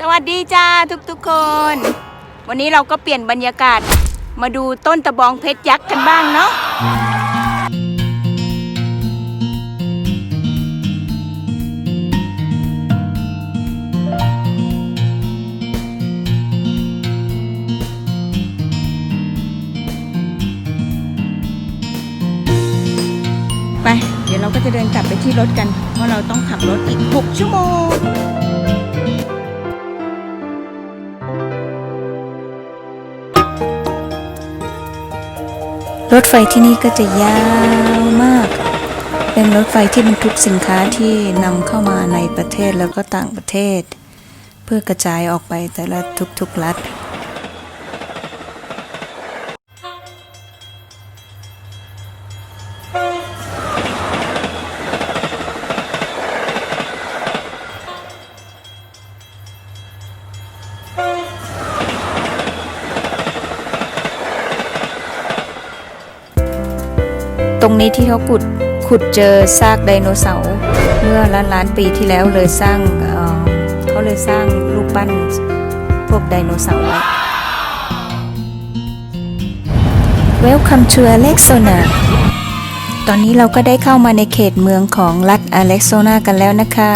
สวัสดีจ้าทุกๆคน วันนี้เราก็เปลี่ยนบรรยากาศมาดูต้นตะบองเพชรยักษ์กันบ้างเนาะไป เดี๋ยวเราก็จะเดินกลับไปที่รถกัน เพราะเราต้องขับรถอีก 6 ชั่วโมง รถไฟที่นี่ก็จะยาวมาก เป็นรถไฟที่บรรทุกสินค้าที่นำเข้ามาในประเทศแล้วก็ต่างประเทศ เพื่อกระจายออกไปแต่ละทุกๆรัฐ รงนี้ที่เขาขุดขุดเจอซากไดโนเสาร์เมื่อล้านล้านปีที่แล้วเลยสร้างเเขาเลยสร้างรูปปั้นพวกไดโนเสาร์ไว้ Welcome to Alexona ตอนนี้เราก็ได้เข้ามาในเขตเมืองของรัฐอเล็กโซนากันแล้วนะคะ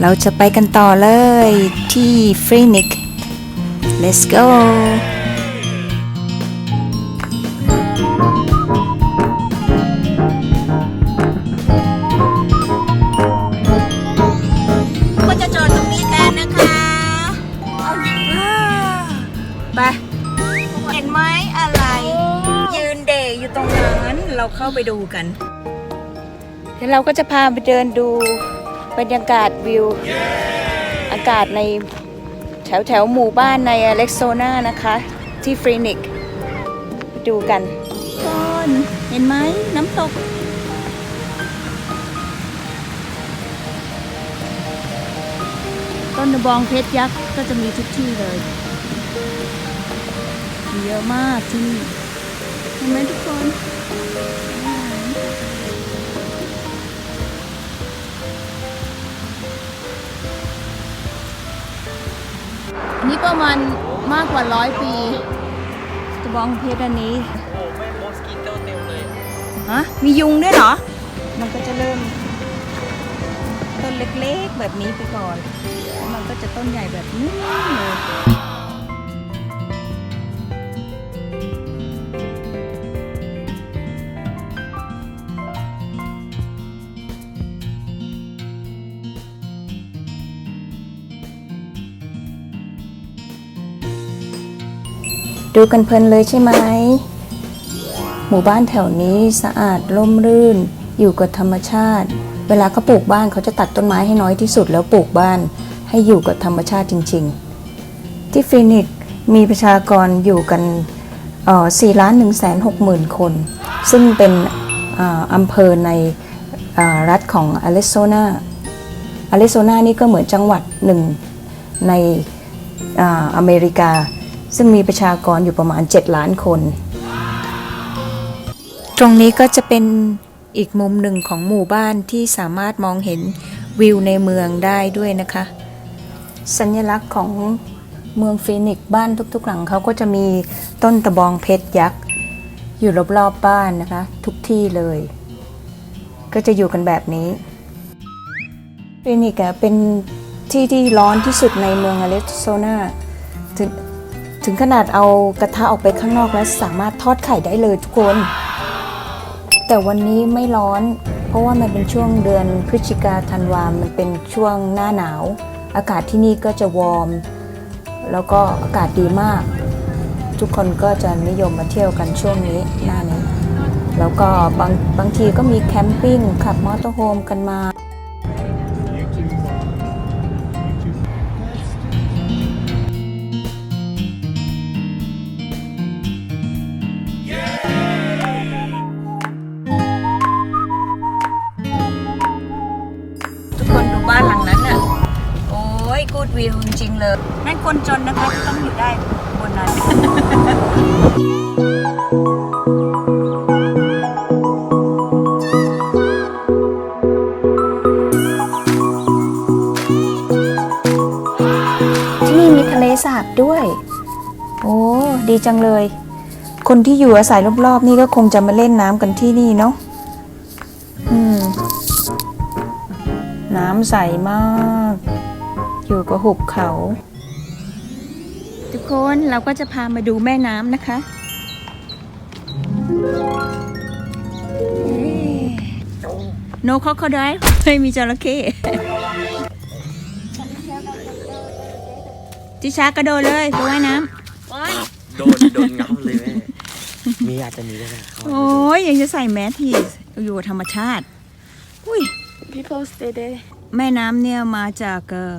เราจะไปกันต่อเลยที่ฟรีนิก Let's go ไป เห็นไหมอะไร ยืนเดยอยู่ตรงนั้น เราเข้าไปดูกัน เดี๋ยวเราก็จะพาไปเดินดูบรรยากาศวิว อากาศในแถวแถวหมู่บ้านในอเล็กโซนานะคะ ที่ฟรีนิกไปดูกันคนเห็นไหมน้ำตกต้นบองเพชรยักษ์ก็จะมีทุกที่เลย เยอะมากที่นี่เห็นไหมทุกคนอันนี่ประมาณมากกว่าร้อยปีตะบองเพชรอันนี้ โอ้ไม่มอสกิโตเต็มเลยฮะมียุงด้วยเหรอ มันก็จะเริ่ม ต้นเล็กๆแบบนี้ไปก่อน แล้วมันก็จะต้นใหญ่แบบนี้เลย ดูกันเพลินเลยใช่ไหม หมู่บ้านแถวนี้สะอาดร่มรื่น อยู่กับธรรมชาติ เวลาเขาปลูกบ้านเขาจะตัดต้นไม้ให้น้อยที่สุดแล้วปลูกบ้าน ให้อยู่กับธรรมชาติจริง ๆ ที่ฟินิกซ์มีประชากรอยู่กัน4ล้าน1แสน6หมื่นคน ซึ่งเป็นออำเภอในออรัฐของอริโซนาอริโซนานี่ก็เหมือนจังหวัดหนึ่งในออเมริกา ซึ่งมีประชากรอยู่ประมาณ 7 ล้านคน ตรงนี้ก็จะเป็นอีกมุมหนึ่งของหมู่บ้านที่สามารถมองเห็นวิวในเมืองได้ด้วยนะคะ สัญลักษณ์ของเมืองฟีนิกซ์บ้านทุกๆ หลังเขาก็จะมีต้นตะบองเพชรยักษ์อยู่รอบๆบบ้านนะคะ ทุกที่เลย ก็จะอยู่กันแบบนี้ฟีนิกซ์อะเป็นที่ที่ร้อนที่สุดในเมืองอเรโซนา ถึงถึงขนาดเอากระทะออกไปข้างนอกแล้วสามารถทอดไข่ได้เลยทุกคน แต่วันนี้ไม่ร้อน เพราะว่ามันเป็นช่วงเดือนพฤศจิกาธันวามันเป็นช่วงหน้าหนาว อากาศที่นี่ก็จะวอร์ม แล้วก็อากาศดีมาก ทุกคนก็จะนิยมมาเที่ยวกันช่วงนี้หน้านี้ แล้วก็บางบางทีก็มีแคมปิ้งขับมอเตอร์โฮมกันมา กูดวิวจริงๆเลยนั่นคนจนนะคะที่ต้องอยู่ได้บนนั้นที่นี่มีทะเลสาบด้วย โอ้ดีจังเลย คนที่อยู่อาศัยรอบๆ นี่ก็คงจะมาเล่นน้ำกันที่นี่เนาะอืม น้ำใสมาก อยู่กับหุบเขา ทุกคนเราก็จะพามาดูแม่น้ำนะคะ โนคอคอได้ไม่มีจระเข้จิชากระโดดเลยไปว่ายน้โดนโดนงับเลยแม่ มีอาจจะมีก็ได้ำโอ้ยยังจะใส่แมสทีอยู่กับธรรมชาติ อุ้ย People stay there. แม่น้ำเนี่ยมาจากเอ่อ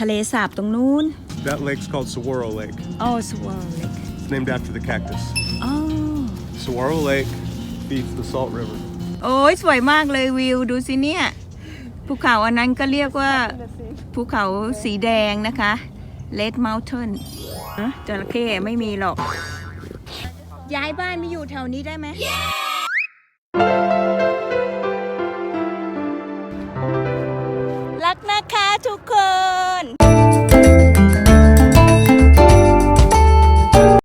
ทะเลสาบตรงนู้น That lake's called Saguaro Lake. โอ้สวอลเลก It's named after the cactus. อ๋อ Saguaro Lake feeds the Salt River. โอ้ยสวยมากเลยวิวดูสิเนี่ยภูเขาอันนั้นก็เรียกว่าภูเขาสีแดงนะคะ Red Mountain ฮะจระเข้ไม่มีหรอก ย้ายบ้านมาอยู่แถวนี้ได้ไหมรั